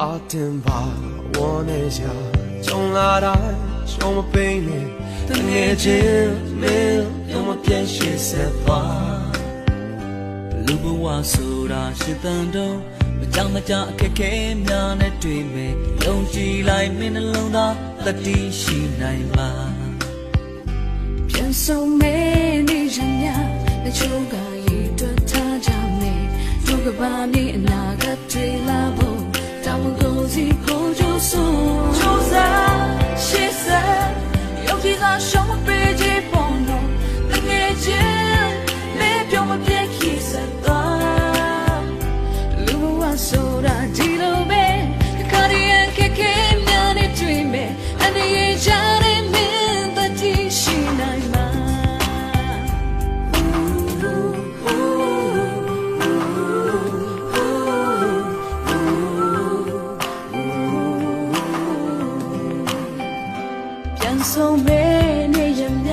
အတင်ပါဝန်းနေကြကြုံလာတိုင်းရှုံးမပိနဲ့တငယ်ချင်းမင်းယုံမပြည့်ရှိဆက်သွားလူဘဝဆိုတာရှစ်တန်တော့မကြောင်မကြအခက်ခဲများနဲ့တွေ့မယ်ယုံကြည်လိုက်မင်းနှလုံးသားတတိရှိနိုင်မှာပြန်ဆုံးမဲနေရမြတချို့ကရည်တွက်ထားကြမယ်ဒုက္ခပါနေအနာဂတ်တွေလာဖို့တောင်းကိုစီကိုကြိုး ဆိုကြိုးစားရှေ့ဆက်ရုပ်ကြီးသာရှုံးမပေးကြပေါ်တော့တကယ်ချင်းမဲပြောင်းမပြတ်ခိစသွားလူဘဝဆိုတာဒီလိုပဲ ဆုံးမဲနေရမြ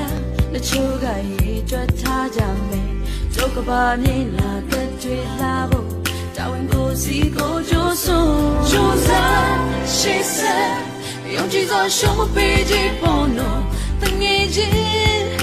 လက်ချိုးကရေတွက်ထားကြမယ်ဒုက္ခပါနေလာကတွေလာဖို့တာဝန်ကိုစီကိုကြိုးစွန်ကြိုးစားရှေ့ဆက်ယုံကြည်စွာရှုံးမပေးကြပေါ်တော့တငယ်ချင်းမင်း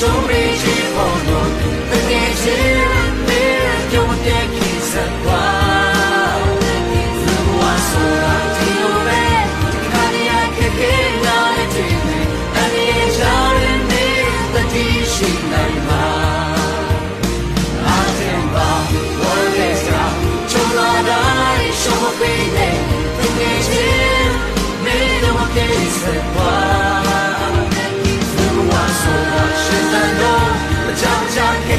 有你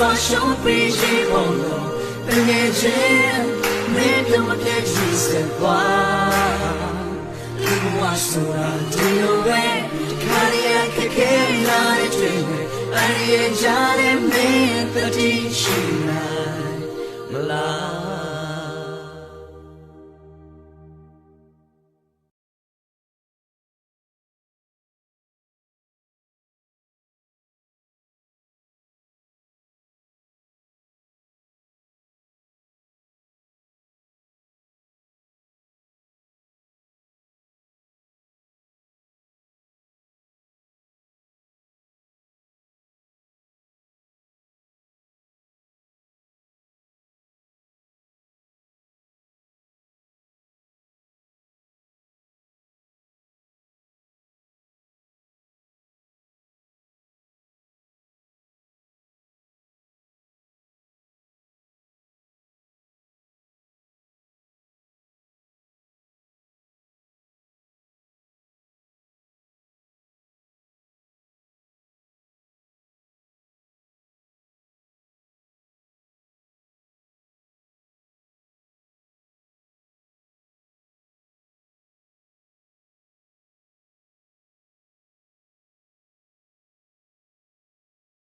စွာရှုံးပြီးရှိဖို့လို့တကယ်ချင်းမင်းတို့မပြည့်စုံစေပါဒီဘဝဆိုတာဒီလိုပဲခါရရခက်ခဲလာတဲ့တွေ့မယ်အရင်ကြားတဲ့မင်းတတိရှိနိုင်မလား